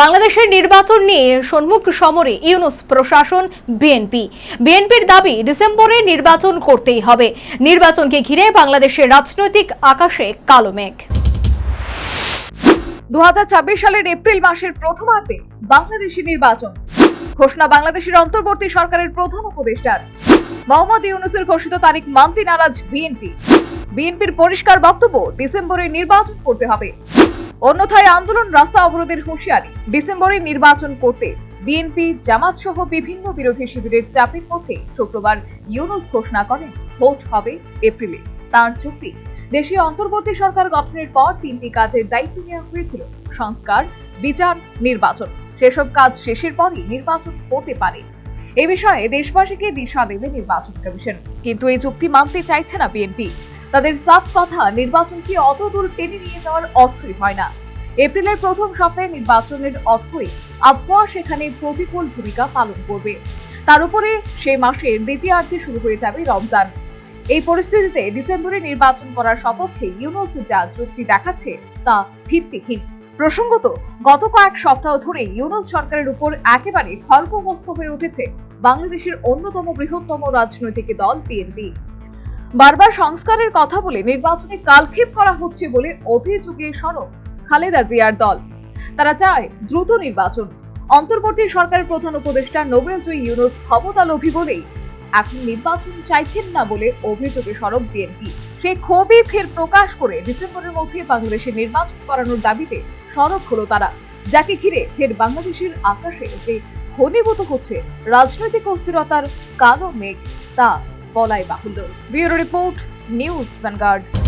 বাংলাদেশের নির্বাচন নিয়ে সম্মুখ সমরে ইউনুস প্রশাসন, বিএনপি। বিএনপির দাবি ডিসেম্বরে নির্বাচন করতেই হবে। নির্বাচনকে ঘিরে বাংলাদেশের রাজনৈতিক আকাশে কালো মেঘ। দু সালের এপ্রিল মাসের প্রথমার্ধে বাংলাদেশি নির্বাচন। ঘোষণা বাংলাদেশের অন্তর্বর্তী সরকারের প্রধান উপদেষ্টার। মোহাম্মদ ইউনুসের ঘোষিত তারিখ মানতে নারাজ বিএনপি। বিএনপির পরিষ্কার বক্তব্য ডিসেম্বরে নির্বাচন করতে হবে। অন্যথায় আন্দোলন রাস্তা অবরোধের হুঁশিয়ারি। ডিসেম্বরে নির্বাচন করতে বিএনপি, জামাত সহ বিভিন্ন বিরোধী শিবিরের চাপের মধ্যে শুক্রবার ইউনুস ঘোষণা করেন, ভোট হবে এপ্রিলে। তার চুক্তি। দেশীয় অন্তর্বর্তী সরকার গঠনের পর তিনটি কাজের দায়িত্ব নেওয়া হয়েছিল। সংস্কার, বিচার, নির্বাচন। সেসব কাজ শেষের পরই নির্বাচন হতে পারে। এ বিষয়ে দেশবাসীকে দিশা দেবে নির্বাচন কমিশন। কিন্তু এই চুক্তি মানতে চাইছে না বিএনপি। তাদের সাফ কথা নির্বাচনকে অত দূর টেনে নিয়ে যাওয়ার অর্থই হয় না। এপ্রিলের প্রথম সপ্তাহে নির্বাচনের অর্থই আবহাওয়া সেখানে প্রতিকূল ভূমিকা পালন করবে। তার উপরে সে মাসের দ্বিতীয়ার্ধে শুরু হয়ে যাবে রমজান। এই পরিস্থিতিতে ডিসেম্বরে নির্বাচন করার সপক্ষে ইউনুস যা যুক্তি দেখাচ্ছে তা ভিত্তিহীন। প্রসঙ্গত, গত কয়েক সপ্তাহ ধরে ইউনুস সরকারের উপর একেবারে খর্গহস্ত হয়ে উঠেছে বাংলাদেশের অন্যতম বৃহত্তম রাজনৈতিক দল বিএনপি। বারবার সংস্কারের কথা বলে নির্বাচনে কালক্ষেপ করা হচ্ছে বলে অভিযোগে সরব খালেদা জিয়ার দল। তারা চায় দ্রুত নির্বাচন। অন্তর্বর্তী সরকারের প্রধান উপদেষ্টা নোবেল জয়ী ইউনুস ক্ষমতা লোভী বলেই এখন নির্বাচন চাইছেন না বলে অভিযোগে সরব বিএনপি। সে ক্ষোভই ফের প্রকাশ করে ডিসেম্বরের মধ্যে বাংলাদেশে নির্বাচন করানোর দাবিতে সরব হলো তারা। যাকে ঘিরে ফের বাংলাদেশের আকাশে যে ঘনীভূত হচ্ছে রাজনৈতিক অস্থিরতার কালো মেঘ, তা फॉलो बाहुल्लू ब्यूरो रिपोर्ट न्यूज़ वनगार्ड